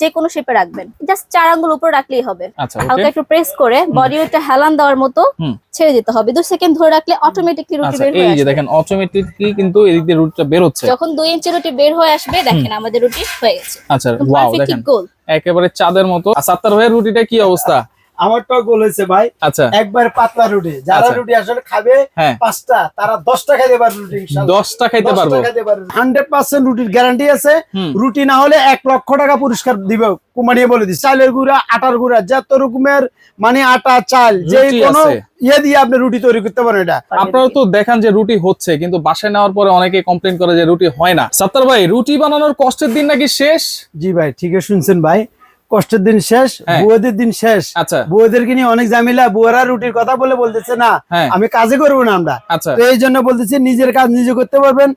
যে কোনো শেপে রাখবেন। জাস্ট চার আঙ্গুল উপর রাখলেই হবে। আচ্ছা হালকা একটু প্রেস করে বডি ওয়েটটা হেলান দেওয়ার মতো ছেড়ে দিতে হবে। দু সেকেন্ড ধরে রাখলে অটোমেটিকলি রুটি বের হয়ে এই যে দেখেন দেখেন অটোমেটিকলি কিন্তু এদিক দিয়ে রুটিটা বের হচ্ছে। যখন 2 ইঞ্চি রুটি বের হয়ে আসবে দেখেন আমাদের রুটি হয়ে গেছে। আচ্ছা ওয়াও দেখেন। একেবারে চাঁদের মতো। আর সাত্তার ভাইয়ের রুটিটা কি অবস্থা? আমারটাও গোল হয়েছে ভাই আচ্ছা। একবার পাতলা রুটি। যারা আচ্ছা। রুটি আসলে খাবে হ্যাঁ। পাঁচটা তারা দশটা খাইতে পারবে রুটি দশটা খাইতে পারব। হান্ড্রেড পার্সেন্ট রুটির গ্যারান্টি আছে। রুটি না হলে এক লক্ষ টাকা পুরস্কার দিবে কুমানিয়ে বলে দিচ্ছে চালের গুঁড়া আটার গুঁড়া যত রকমের মানে আটা চাল যে কোনো ইয়ে দিয়ে আপনি রুটি তৈরি করতে পারেন এটা। আপনারা তো দেখেন যে রুটি হচ্ছে কিন্তু বাসায় নেওয়ার পরে অনেকে কমপ্লেন করে যে রুটি হয় না। সাত্তার ভাই রুটি বানানোর কষ্টের দিন নাকি শেষ? জি ভাই ঠিকই শুনছেন ভাই। কষ্টের দিন শেষ হ্যাঁ। বুয়েদের দিন শেষ। আচ্ছা। বুয়েদেরকে নিয়ে অনেক জামিলা বুয়েরা রুটির কথা বলে বলতেছে না হ্যাঁ। আমি কাজে করব না আমরা। আচ্ছা। তো এই জন্য বলতেছি নিজের কাজ নিজে করতে পারবেন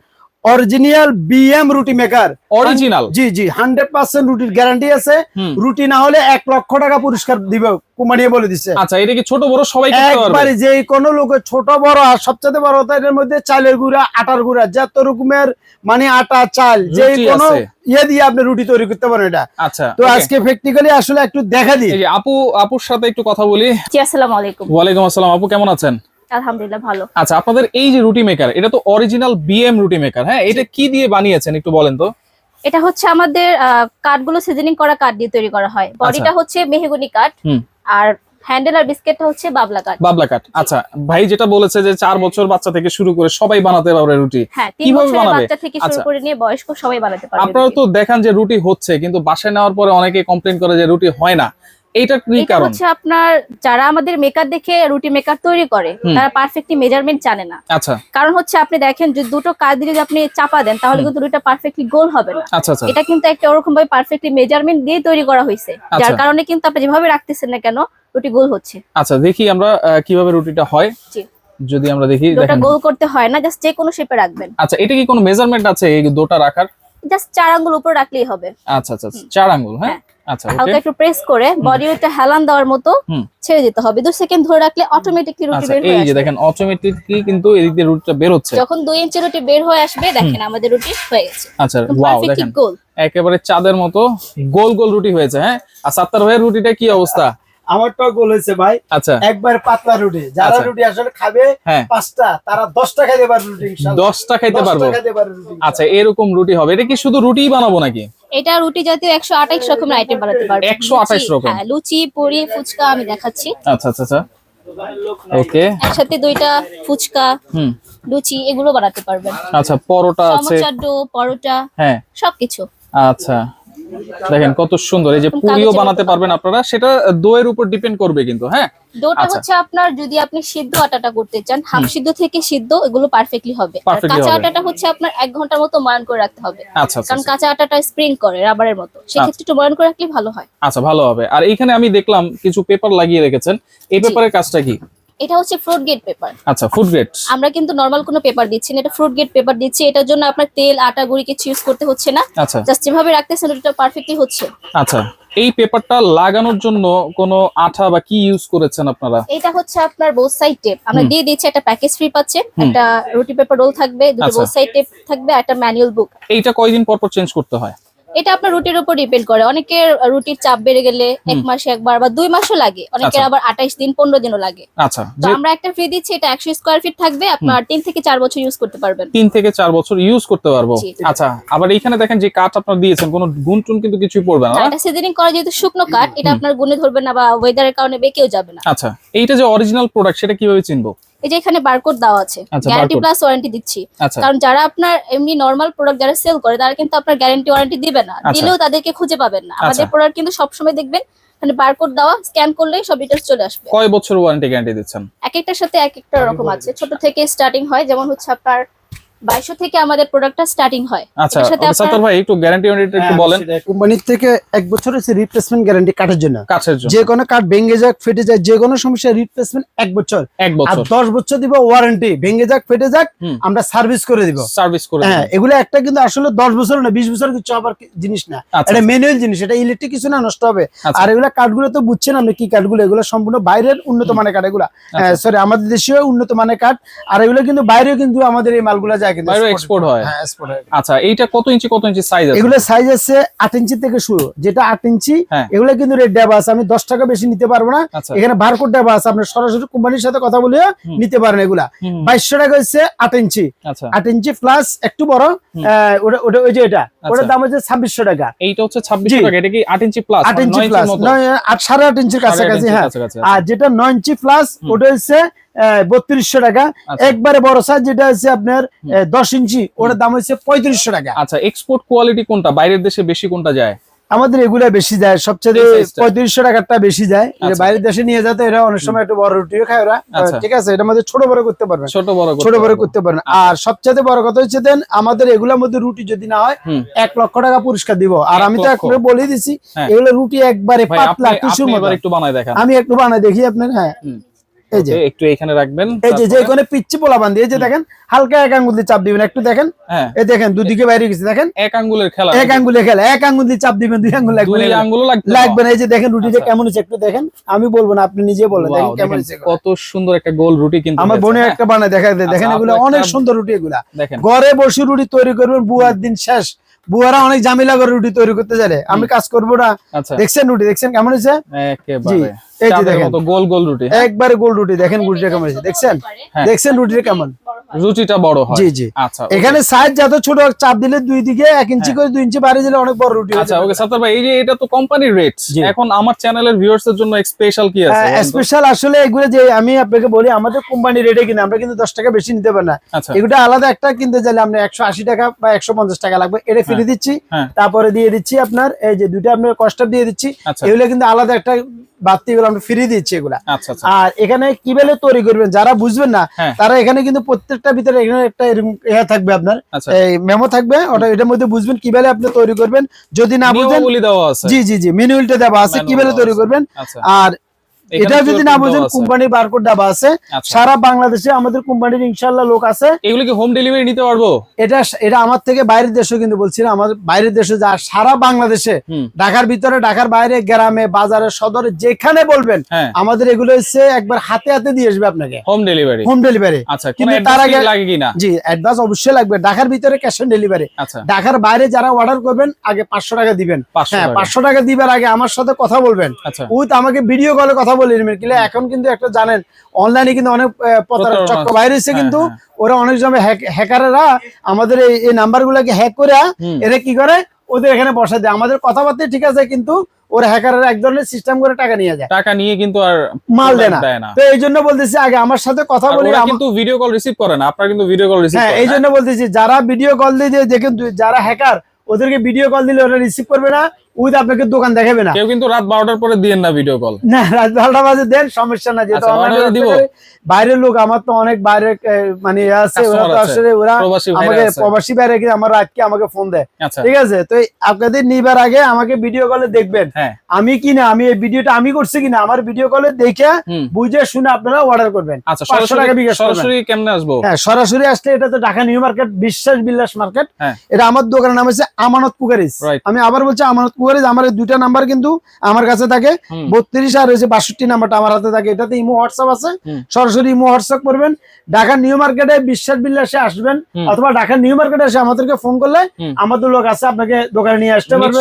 অরিজিনাল বিএম রুটি maker original G G hundred percent রুটির গ্যারান্টি আছে। রুটি না হলে এক লক্ষ টাকা পুরস্কার দিবে কুমানিয়ে বলে দিচ্ছে আচ্ছা এটা কি ছোট বড় সবাই করতে পারবে? একবারে যে কোনো লোক ছোট বড় আর সবচেয়ে বড় এর মধ্যে চালের গুঁড়া আটার গুঁড়া যত রকমের মানে আটা চাল যে কোনো ইয়ে দিয়ে আপনি রুটি তৈরি করতে পারেন এটা। আচ্ছা তো আজকে প্র্যাকটিক্যালি আসলে একটু দেখা দিই। এই যে আপু আপুর সাথে একটু কথা বলি। জি আসসালামু আলাইকুম। ওয়ালাইকুম আসসালাম আপু কেমন আছেন? আলহামদুলিল্লাহ ভালো। আচ্ছা আপনাদের এই যে রুটি মেকার এটা তো অরিজিনাল বিএম রুটি মেকার হ্যাঁ? এটা কি দিয়ে বানিয়েছেন একটু বলেন তো? এটা হচ্ছে আমাদের কাঠগুলো সিজনিং করা কাঠ দিয়ে তৈরি করা হয়। বডিটা হচ্ছে মেহগুনি কাঠ আচ্ছা। আর হ্যান্ডেল আর বিস্কেটটা হচ্ছে বাবলা কাঠ। বাবলা কাঠ আচ্ছা। ভাই যেটা বলেছে যে চার বছর বাচ্চা থেকে শুরু করে সবাই বানাতে পারবে রুটি হ্যাঁ কীভাবে বানাবে? বাচ্চা থেকে শুরু আচ্ছা। করে নিয়ে বয়স্ক সবাই বানাতে পারবে আপনারা তো দেখেন যে রুটি হচ্ছে কিন্তু বাসায় নেওয়ার পরে অনেকে কমপ্লেন করে যে রুটি হয় না। এইটা কি কারণ? হচ্ছে আপনার যারা আমাদের মেকার দেখে রুটি মেকার তৈরি করে তারা পারফেক্টলি মেজারমেন্ট জানে না। আচ্ছা। কারণ হচ্ছে আপনি দেখেন যে দুটো কাজ দিয়ে যদি আপনি চাপা দেন তাহলে কিন্তু রুটিটা পারফেক্টলি গোল হবে না। আচ্ছা আচ্ছা। এটা কিন্তু একটা ওরকম ভাবে পারফেক্টলি মেজারমেন্ট দিয়ে তৈরি করা হয়েছে। যার আচ্ছা। কারণে কিন্তু আপনি যেভাবে রাখতেছেন না কেন রুটি গোল হচ্ছে। আচ্ছা দেখি আমরা কীভাবে রুটিটা হয়। জি। যদি আমরা দেখি দেখেন। গোল করতে হয় না জাস্ট যে কোনো শেপে রাখবেন। আচ্ছা এটা কি কোনো মেজারমেন্ট আছে এই দোটা রাখার? জাস্ট চার আঙ্গুল উপরে রাখলেই হবে। আচ্ছা আচ্ছা আচ্ছা, চার আঙ্গুল হ্যাঁ? ওকে হালকা একটু প্রেস করে বডি ওয়েটটা হেলান দেওয়ার মতো ছেড়ে দিতে হবে। দু সেকেন্ড ধরে রাখলে অটোমেটিকলি রুটি আচ্ছা বের এই হয়ে যে দেখেন অটোমেটিকলি কিন্তু এদিক দিয়ে রুটিটা বের হচ্ছে। যখন দুই ইঞ্চি রুটি বের হয়ে আসবে দেখেন আমাদের রুটি হয়ে গেছে। আচ্ছা ওয়াও দেখেন। একেবারে চাঁদের মতো গোল গোল রুটি হয়েছে হ্যাঁ? আর সাত্তার ভাইয়ের রুটিটা কি অবস্থা? আমারটাও গোল হয়েছে ভাই। আচ্ছা। একবার পাতলা রুটি যারা আচ্ছা। রুটি আসলে খাবে হ্যাঁ। পাঁচটা তারা দশটা খাইতে পারবে রুটি। দশটা খাইতে পারব। পারবে আচ্ছা এরকম রুটি হবে। এটা কি শুধু রুটিই বানাবো নাকি? এটা রুটি জাতীয় একশো আঠাইশ রকমের আইটেম বানাতে পারবে। একশো আঠাশ রকম? হ্যাঁ লুচি পুরি ফুচকা আমি দেখাচ্ছি। আচ্ছা আচ্ছা আচ্ছা। ওকে। একসাথে দুইটা ফুচকা হুম। লুচি এগুলো বানাতে পারবেন। আচ্ছা পরোটা আছে। সমোসা ডো পরোটা হ্যাঁ। সবকিছু। আচ্ছা। দেখেন কত সুন্দর এই যে পুরিও বানাতে পারবেন আপনারা সেটা দইয়ের উপর ডিপেন্ড করবে কিন্তু হ্যাঁ? ডোটা আচ্ছা। হচ্ছে আপনার যদি আপনি সিদ্ধ আটাটা করতে চান হাফ সিদ্ধ থেকে সিদ্ধ এগুলো পারফেক্টলি হবে। আর কাঁচা। আটাটা হচ্ছে আপনার এক ঘণ্টার মতো ময়ান করে রাখতে হবে। আচ্ছা আচ্ছা কারণ কাঁচা আটাটা স্প্রিং করে রাবারের মতো। সেক্ষেত্রে একটু ময়ান করে রাখলে ভালো হয়। আচ্ছা ভালো হবে। আর এইখানে আমি দেখলাম কিছু পেপার লাগিয়ে রেখেছেন। এই পেপারের কাজটা কি? এটা হচ্ছে ফ্রুট গেট পেপার আচ্ছা ফুড গ্রেড আমরা কিন্তু নর্মাল কোনো পেপার দিচ্ছি না এটা ফ্রুট গেট পেপার দিচ্ছি এটার জন্য আপনার তেল আটা গুঁড়ি কিছু ইউজ করতে হচ্ছে না। আচ্ছা। জাস্ট যেভাবে রাখতেছেন ওটা পারফেক্টলি হচ্ছে। আচ্ছা এই পেপারটা লাগানোর জন্য কোনো আঠা বা কি ইউজ করেছেন আপনারা? এটা হচ্ছে আপনার বোথ সাইড টেপ আমরা দিয়ে দিচ্ছি একটা প্যাকেজ ফ্রি পাচ্ছেন একটা রুটি পেপার রোল থাকবে দুটো। বোথ সাইড টেপ থাকবে একটা ম্যানুয়াল বুক এইটা কয়দিন পর পর চেঞ্জ করতে হয়? এটা আপনার রুটির উপর ডিপেন্ড করে। অনেকের রুটির চাপ বেড়ে গেলে এক মাসে একবার বা দুই মাসও লাগে। অনেকের আচ্ছা। আবার আঠাইশ দিন পনেরো দিনও লাগে। আচ্ছা তো আমরা একটা ফ্রি দিচ্ছি এটা একশো স্কোয়ার ফিট থাকবে। আপনার তিন থেকে চার বছর ইউজ করতে পারবেন। তিন থেকে চার বছর ইউজ করতে পারব। আচ্ছা আবার এইখানে দেখেন যে কাঠ আপনার দিয়েছেন কোনো গুণ টুন কিন্তু কিছুই পড়বে না? এটা সিজনিং করা যেহেতু শুকনো কাঠ এটা আপনার গুনে ধরবে না বা ওয়েদারের কারণে বেঁকেও যাবে না। আচ্ছা এইটা যে অরিজিনাল প্রোডাক্ট সেটা কীভাবে চিনবো? এই যে এখানে বারকোড দেওয়া আছে আচ্ছা, গ্যারান্টি প্লাস ওয়ারেন্টি দিচ্ছি। আচ্ছা। কারণ যারা আপনার এমনি নর্মাল প্রোডাক্ট যারা সেল করে তারা কিন্তু আপনার গ্যারান্টি ওয়ারেন্টি দিবে না। আচ্ছা। দিলেও তাদেরকে খুঁজে পাবেন না। আমাদের আচ্ছা। প্রোডাক্ট কিন্তু সবসময় দেখবেন মানে বারকোড দেওয়া স্ক্যান করলেই সব ডিটেলস চলে আসবে। কয় বছর ওয়ারেন্টি গ্যারান্টি দিচ্ছেন? এক একটার সাথে এক একটা রকম আছে। ছোট থেকে স্টার্টিং হয় যেমন হচ্ছে আপনার বাইশশো থেকে আমাদের প্রোডাক্টটা স্টার্টিং হয়। আচ্ছা ভাই একটু গ্যারান্টি ওয়ারেন্টি একটু হ্যাঁ, বলেন। থেকে এক বছর হচ্ছে রিপ্লেসমেন্ট গ্যারান্টি কাঠের জন্য। যে কোনো কাঠ ভেঙে যাক ফেটে যাক যে কোনো সমস্যা রিপ্লেসমেন্ট এক বছর। এক আর বছর। দশ বছর দিব ওয়ারেন্টি ভেঙে যাক ফেটে যাক আমরা সার্ভিস করে দিব। সার্ভিস করে হ্যাঁ এগুলো একটা কিন্তু আসলে দশ বছর না বিশ বছর কিছু আবার জিনিস না। আচ্ছা এটা ম্যানুয়াল জিনিস এটা ইলেকট্রিক কিছু না নষ্ট হবে। আচ্ছা। আর এগুলো কাঠগুলো তো বুঝছেন আপনি কি কাঠগুলো এগুলো সম্পূর্ণ বাইরের উন্নত মানের কাঠ এগুলা। আচ্ছা। সরি আমাদের দেশীয় উন্নত মানের কাঠ। আর এগুলো কিন্তু বাইরেও কিন্তু আমাদের এই মালগুলা যায়। কিন্তু বাইরে export হয়? হ্যাঁ হয়। আচ্ছা এইটা কত ইঞ্চি কত ইঞ্চি সাইজ আছে? এগুলো সাইজ আছে আট ইঞ্চি থেকে শুরু। যেটা আট ইঞ্চি হ্যাঁ। এগুলো কিন্তু রেড ডাবা আছে। আমি দশ টাকা বেশি নিতে পারব না। আচ্ছা। এখানে বারকোড আছে। সরাসরি কোম্পানির সাথে কথা বলে নিতে পারেন এগুলা। টাকা হচ্ছে ইঞ্চি। আচ্ছা। ইঞ্চি প্লাস একটু বড় ওটা ওটা ওই যে এটা। ওটার। দাম হচ্ছে ছাব্বিশশো টাকা। এইটা হচ্ছে ছাব্বিশ জি। টাকা। এটা কি ইঞ্চি প্লাস আট ইঞ্চি প্লাস নয় আট সাড়ে আট ইঞ্চির কাছাকাছি হ্যাঁ। আর যেটা নয় ইঞ্চি প্লাস ওটা হচ্ছে বত্রিশশো টাকা। আচ্ছা। একবারে বড় সাইজ যেটা হচ্ছে আপনার দশ ইঞ্চি ওটার দাম হচ্ছে পঁয়ত্রিশশো টাকা। আচ্ছা এক্সপোর্ট কোয়ালিটি কোনটা? বাইরের দেশে বেশি কোনটা যায়? আমাদের এগুলা বেশি যায়। সবচেয়ে পঁয়ত্রিশশো টাকারটা বেশি যায়। আচ্ছা। বাইরের দেশে নিয়ে যেতে এরা অনেক সময় একটু বড় রুটিও খায় ওরা। আচ্ছা। ঠিক আছে এটার মধ্যে ছোট বড় করতে পারবেন। ছোট বড় করতে ছোট বড় করতে আচ্ছা। আর সবচেয়ে বড় কথা হচ্ছে দেন আমাদের এগুলোর মধ্যে রুটি যদি না হয় এক লক্ষ টাকা পুরস্কার দিব। আর আমি তো? একটু বলে দিছি হ্যাঁ। এগুলো রুটি একবারে পাতলা মতো। একটু বানায় দেখান। আমি একটু বানাই দেখি আপনার হ্যাঁ। এই যে। একটু এখানে রাখবেন এই যে পিচ্ছি পোলা বান্ধি এই যে দেখেন হালকা এক আঙ্গুল দিয়ে চাপ দিবেন একটু দেখেন। হ্যাঁ। এই দেখেন দুদিকে বাইরে গেছে দেখেন। এক আঙ্গুলের খেলা এক আঙ্গুলে খেলা এক আঙ্গুল দিয়ে চাপ দিবেন দুই আঙ্গুল লাগবে দুই না। লাগবে না? এই যে দেখেন রুটিটা আচ্ছা। কেমন হচ্ছে একটু দেখেন। আমি বলব না আপনি নিজে বলেন দেখেন কেমন হচ্ছে কত সুন্দর একটা গোল রুটি কিন্তু আমার হয়েছে, বোনে হ্যাঁ? একটা বানায় দেখা দেয় দেখেন আচ্ছা, এগুলো অনেক সুন্দর রুটি এগুলা। দেখেন। ঘরে বসে রুটি তৈরি করবেন বুয়ার দিন শেষ। বুয়ারা অনেক জামিলা করে রুটি তৈরি করতে চাইলে। আমি কাজ করব না। আচ্ছা। দেখছেন রুটি দেখছেন কেমন হয়েছে? একেবারে। এই যে দেখেন। গোল গোল রুটি একবারে গোল রুটি দেখেন রুটিটা কেমন হয়েছে। দেখছেন? হ্যাঁ। দেখছেন রুটিটা কেমন? রুটিটা বড় হয়। জি জি। আচ্ছা এখানে সাইজ যত ছোট চাপ দিলে দুই দিকে এক ইঞ্চি করে দুই ইঞ্চি বাড়িয়ে দিলে অনেক বড় রুটি হ্যাঁ। আচ্ছা ওকে সাত্তার ভাই এই যে এটা তো কোম্পানির রেট এখন আমার চ্যানেলের ভিউয়ার্স এর জন্য স্পেশাল কি আছে? স্পেশাল আসলে এগুলো যে আমি আপনাকে বলি আমাদের কোম্পানি রেটে কিনে আমরা কিন্তু দশ টাকা বেশি নিতে পারি না। আচ্ছা। এগুলো আলাদা একটা কিনতে চাইলে আপনি একশো আশি টাকা বা একশো পঞ্চাশ টাকা লাগবে। এটা ফ্রি দিচ্ছি হ্যাঁ। তারপরে দিয়ে দিচ্ছি আপনার এই যে দুইটা আপনার কষ্ট দিয়ে দিচ্ছি। আচ্ছা। এগুলো কিন্তু আলাদা একটা বাড়তি এগুলো আমরা ফ্রি দিচ্ছি এগুলা। আচ্ছা আচ্ছা। আর এখানে কীভাবে তৈরি করবেন যারা বুঝবেন না হ্যাঁ। তারা এখানে কিন্তু প্রত্যেকটা ভিতরে এখানে একটা এরকম ইয়া থাকবে আপনার। আচ্ছা। এই মেমো থাকবে ওটা এটার মধ্যে বুঝবেন কীভাবে আপনি তৈরি করবেন। যদি না বুঝেন জি জি জি মেনুয়ালটা দেওয়া আছে কীভাবে তৈরি করবেন। আর এটা যদি না বুঝেন কোম্পানির বারকোড দেওয়া আছে। আচ্ছা। সারা বাংলাদেশে আমাদের কোম্পানির ইনশাল্লাহ লোক আছে। এগুলো কি হোম ডেলিভারি নিতে পারব? এটা এটা আমার থেকে বাইরের দেশে কিন্তু বলছি না আমাদের বাইরের দেশে যা সারা বাংলাদেশে ঢাকার ভিতরে ঢাকার বাইরে গ্রামে বাজারে সদরে যেখানে বলবেন হ্যাঁ। আমাদের এগুলো হচ্ছে একবার হাতে হাতে দিয়ে আসবে আপনাকে। হোম ডেলিভারি হোম ডেলিভারি আচ্ছা কিন্তু তার আগে- লাগে কিনা? জি অ্যাডভান্স অবশ্যই লাগবে। ঢাকার ভিতরে ক্যাশ অন ডেলিভারি আচ্ছা। ঢাকার বাইরে যারা অর্ডার করবেন আগে পাঁচশো টাকা দিবেন। হ্যাঁ টাকা। পাঁচশো টাকা দিবার আগে আমার সাথে কথা বলবেন। আচ্ছা। উইথ আমাকে ভিডিও কলে কথা কিলে এখন কিন্তু একটা জানেন অনলাইনে কিন্তু অনেক প্রতারক চক্র বাইরে হ্যাঁ, কিন্তু হ্যাঁ। ওরা অনেক সময় হ্যাকারেরা আমাদের এই হ্যাক করে এরা কি করে? ওদের এখানে বসা দেয়। আমাদের কথাবার্তা ঠিক আছে কিন্তু ওরা হ্যাকারেরা এক ধরনের সিস্টেম করে টাকা নিয়ে যায়। টাকা নিয়ে কিন্তু আর মাল দেয় না। তো এই জন্য বলতেছি আগে আমার সাথে কথা বলি কিন্তু ভিডিও কল রিসিভ করে না। আপনারা কিন্তু ভিডিও কল রিসিভ হ্যাঁ এই জন্য বলতেছি যারা ভিডিও কল দিয়ে দিয়ে দেখেন যারা হ্যাকার ওদেরকে ভিডিও কল দিলে ওরা রিসিভ করবে না। উইথ আপনাকে দোকান দেখাবে না। কেউ কিন্তু রাত বারোটার পরে দিয়েন না ভিডিও কল না রাত বারোটা বাজে দেন সমস্যা না যেহেতু আচ্ছা? বাইরের লোক আমার তো অনেক বাইরে মানে আছে ওরা তো আসলে ওরা আমাকে প্রবাসী বাইরে আমার রাতকে আমাকে ফোন দেয়। আচ্ছা। ঠিক আছে? তো আপনাদের নিবার আগে আমাকে ভিডিও কলে দেখবেন। হ্যাঁ। আমি কি না আমি এই ভিডিওটা আমি করছি কিনা আমার ভিডিও কলে দেখে বুঝে শুনে আপনারা অর্ডার করবেন। আচ্ছা পাঁচশো টাকা সরাসরি বিকাশ সরাসরি কেমনে আসব? হ্যাঁ সরাসরি আসলে এটা তো ঢাকা নিউ মার্কেট বিশ্বাস বিলাস মার্কেট। হ্যাঁ। এটা আমার দোকানের নাম হচ্ছে আমানত কুকারিজ। আমি আবার বলছি আমানত কুকারিজ আমার দুইটা নাম্বার কিন্তু আমার কাছে থাকে। বত্রিশ আর হয়েছে বাষট্টি নাম্বারটা আমার হাতে থাকে। এটাতে ইমো হোয়াটসঅ্যাপ আছে। সরাসরি ইমো হোয়াটসঅ্যাপ করবেন। ঢাকা নিউ মার্কেটে বিশ্বাস বিলাসে আসবেন অথবা ঢাকা নিউ মার্কেটে এসে আমাদেরকে ফোন করলে আমাদের লোক আছে আপনাকে দোকানে নিয়ে আসতে পারবে।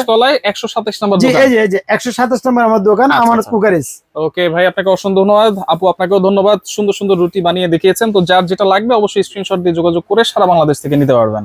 একশো সাতাশ নম্বর জি দোকান। এই যে এই যে একশো সাতাশ নম্বর আমার দোকান আচ্ছা, আচ্ছা। কুকারিজ ওকে ভাই আপনাকে অসংখ্য ধন্যবাদ। আপু আপনাকেও ধন্যবাদ। সুন্দর সুন্দর রুটি বানিয়ে দেখিয়েছেন। তো যার যেটা লাগবে অবশ্যই স্ক্রিনশট দিয়ে যোগাযোগ করে সারা বাংলাদেশ থেকে নিতে পারবেন।